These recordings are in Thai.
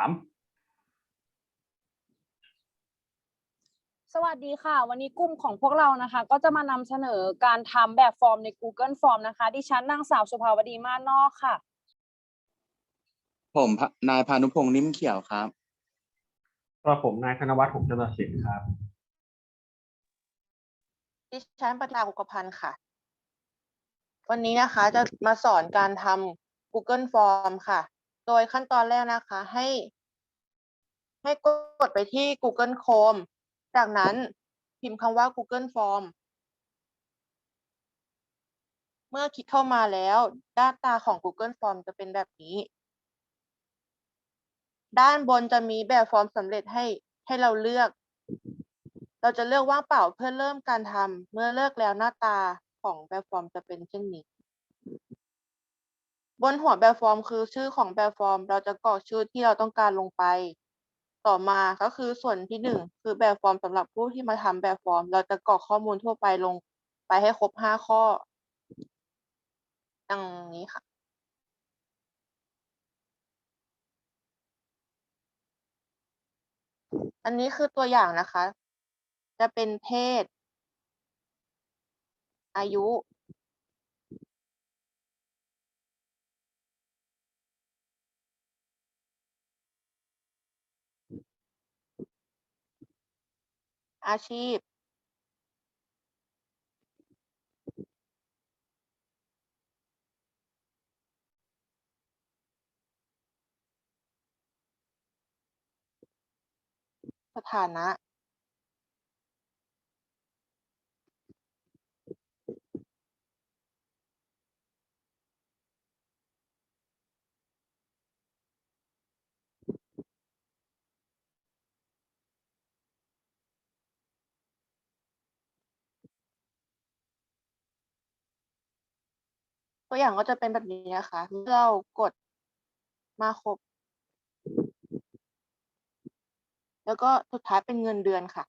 ามสวัสดีค่ะ วันนี้กลุ่มของพวกเรานะคะ ก็จะมานำเสนอการทำแบบฟอร์มใน Google Form นะคะ ดิฉันนางสาวสุภาวดีมานนอกค่ะ ผมพะนายพานุพงษ์นิ่มเขียวครับกระผมนายธนวัฒน์หงส์จรศิลป์ครับ ดิฉันประดาอุกพันธ์ค่ะ วันนี้นะคะจะมาสอนการทำ Google Form ค่ะโดยขั้นตอนแรกนะคะ ให้ ให้กดไปที่ Google Chrome จากนั้นพิมพ์คำว่า Google Form เมื่อคลิกเข้ามาแล้วหน้าตาของ Google Form จะเป็นแบบนี้ ด้านบนจะมีแบบฟอร์มสำเร็จให้ให้เราเลือก เราจะเลือกว่างเปล่าเพื่อเริ่มการทำเมื่อเลือกแล้วหน้าตาของแบบฟอร์มจะเป็นเช่นนี้ บนหัวแบบฟอร์มคือชื่อของแบบฟอร์ม เราจะกรอกชื่อที่เราต้องการลงไป ต่อมาก็คือส่วนที่หนึ่งคือแบบฟอร์มสำหรับผู้ที่มาทำแบบฟอร์ม เราจะกรอกข้อมูลทั่วไปลงไปให้ครบห้าข้อดังนี้ค่ะอันนี้คือตัวอย่างนะคะ จะเป็นเพศ อายุ อาชีพ สถานะ ตัวอย่างก็จะเป็นแบบนี้นะคะเมื่อเรากดมาครบ แล้วก็สุดท้ายเป็นเงินเดือนค่ะ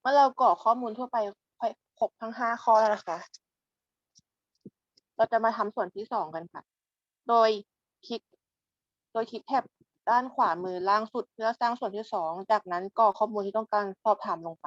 เมื่อเรากรอกข้อมูลทั่วไปครบทั้งห้าข้อแล้วนะคะ เราจะมาทำส่วนที่สองกันค่ะ โดยคลิก โดยคลิกแท็บด้านขวามือล่างสุดเพื่อสร้างส่วนที่สอง จากนั้นกรอกข้อมูลที่ต้องการสอบถามลงไป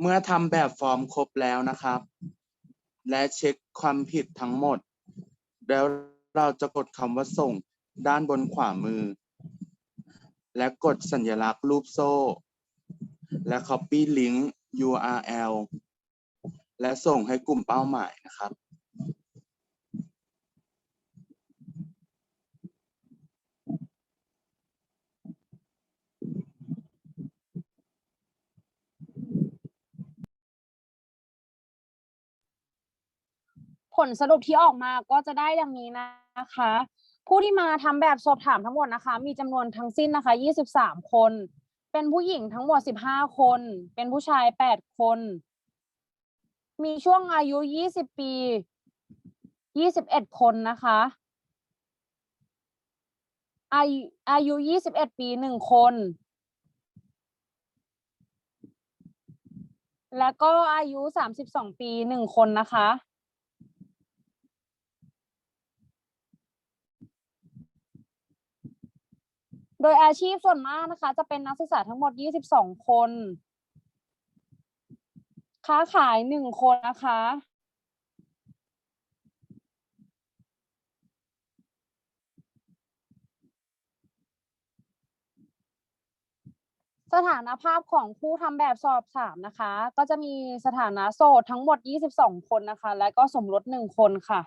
เมื่อทำแบบฟอร์มครบแล้วนะครับ และเช็คความผิดทั้งหมด แล้วเราจะกดคำว่าส่งด้านบนขวามือ และกดสัญลักษณ์รูปโซ่ และ Copy Link URL และส่งให้กลุ่มเป้าหมายนะครับ ลสรุปที่ออกมาก็จะได้ดังนี้นะคะ ผู้ที่มาทำแบบสอบถามทั้งหมดนะคะ มีจำนวนทั้งสิ้นนะคะ 23 คน เป็นผู้หญิงทั้งหมด 15 คน เป็นผู้ชาย 8 คน มีช่วงอายุ 20 ปี 21 คนนะคะอายุอายุ 21 ปี 1 คน แล้วก็อายุ 32 ปี 1 คนนะคะ โดยอาชีพส่วนมากนะคะ จะเป็นนักศึกษาทั้งหมด 22 คน ค้าขาย1คนนะคะ สถานภาพของผู้ทำแบบสอบถามนะคะ ก็จะมีสถานะโสดทั้งหมด 22 คนนะคะ และก็สมรส1คนค่ะ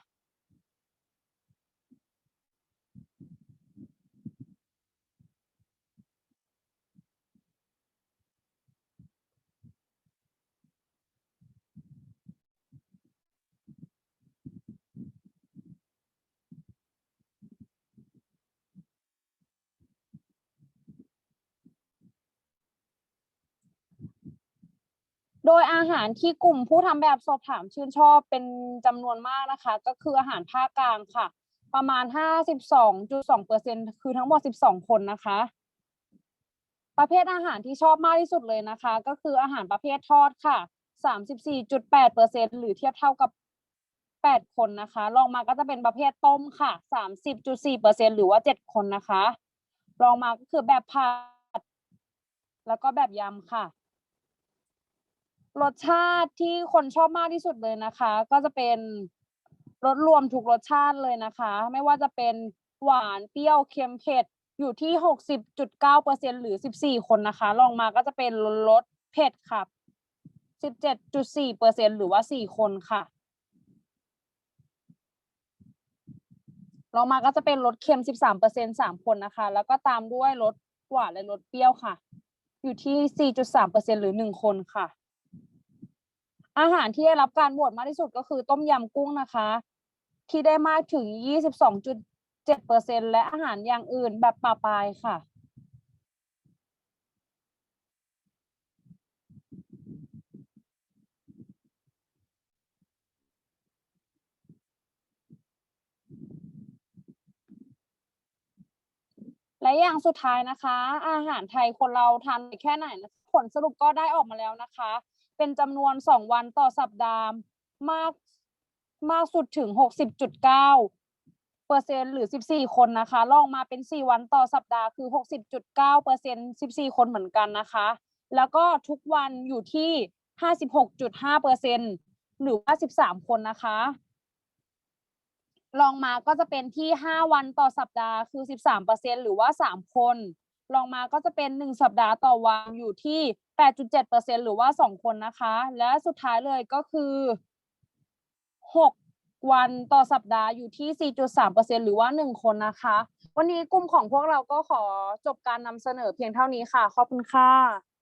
โดยอาหารที่กลุ่มผู้ทำแบบสอบถามชื่นชอบเป็นจำนวนมากนะคะ ก็คืออาหารภาคกลางค่ะ ประมาณ 52.2เปอร์เซ็นคือทั้งหมด 12 คนนะคะ ประเภทอาหารที่ชอบมากที่สุดเลยนะคะ ก็คืออาหารประเภททอดค่ะ 34.8เปอร์เซ็นหรือเทียบเท่ากับ 8 คนนะคะรองมาก็จะเป็นประเภทต้มค่ะ 30.4เปอร์เซ็นหรือว่า 7 คนนะคะรองมาก็คือแบบผัดแล้วก็แบบยำค่ะ รสชาติที่คนชอบมากที่สุดเลยนะคะ ก็จะเป็นรสรวมทุกรสชาติเลยนะคะ ไม่ว่าจะเป็นหวานเปรี้ยวเค็มเผ็ดอยู่ที่หกสิบจุดเก้าเปอร์เซ็นหรือสิบสี่คนนะคะลองมาก็จะเป็นรสเผ็ดค่ะสิบเจ็ดจุดสี่เปอร์เซ็นหรือว่าสี่คนค่ะลองมาก็จะเป็นรสเค็มสิบสามเปอร์เซ็นสามคนนะคะ แล้วก็ตามด้วยรสหวานและรสเปรี้ยวค่ะ อยู่ที่4.3%หรือ1คนค่ะ อาหารที่ได้รับการโหวตมากที่สุดก็คือต้มยำกุ้งนะคะ ที่ได้มากถึง 22.7%และอาหารอย่างอื่นแบบปลาปลายค่ะ และอย่างสุดท้ายนะคะ อาหารไทยคนเราทานแค่ไหนผลสรุปก็ได้ออกมาแล้วนะคะ เป็นจำนวนสองวันต่อสัปดาห์มากมากสุดถึงหกสิบจุดเก้าเปอร์เซ็นหรือสิบสี่คนนะคะลองมาเป็นสี่วันต่อสัปดาห์คือหกสิบจุดเก้าเปอร์เซ็นสิบสี่คนเหมือนกันนะคะ แล้วก็ทุกวันอยู่ที่ห้าสิบหกจุดห้าเปอร์เซ็นหรือว่าสิบสามคนนะคะลองมาก็จะเป็นที่ 5 วันต่อสัปดาห์คือ 13%หรือว่า 3 คน ลองมาก็จะเป็น 1 สัปดาห์ต่อวันอยู่ที่ 8.7%หรือว่า 2 คนนะคะ และสุดท้ายเลยก็คือ 6 วันต่อสัปดาห์อยู่ที่ 4.3%หรือว่า 1 คนนะคะ วันนี้กลุ่มของพวกเราก็ขอจบการนำเสนอเพียงเท่านี้ค่ะ ขอบคุณค่ะ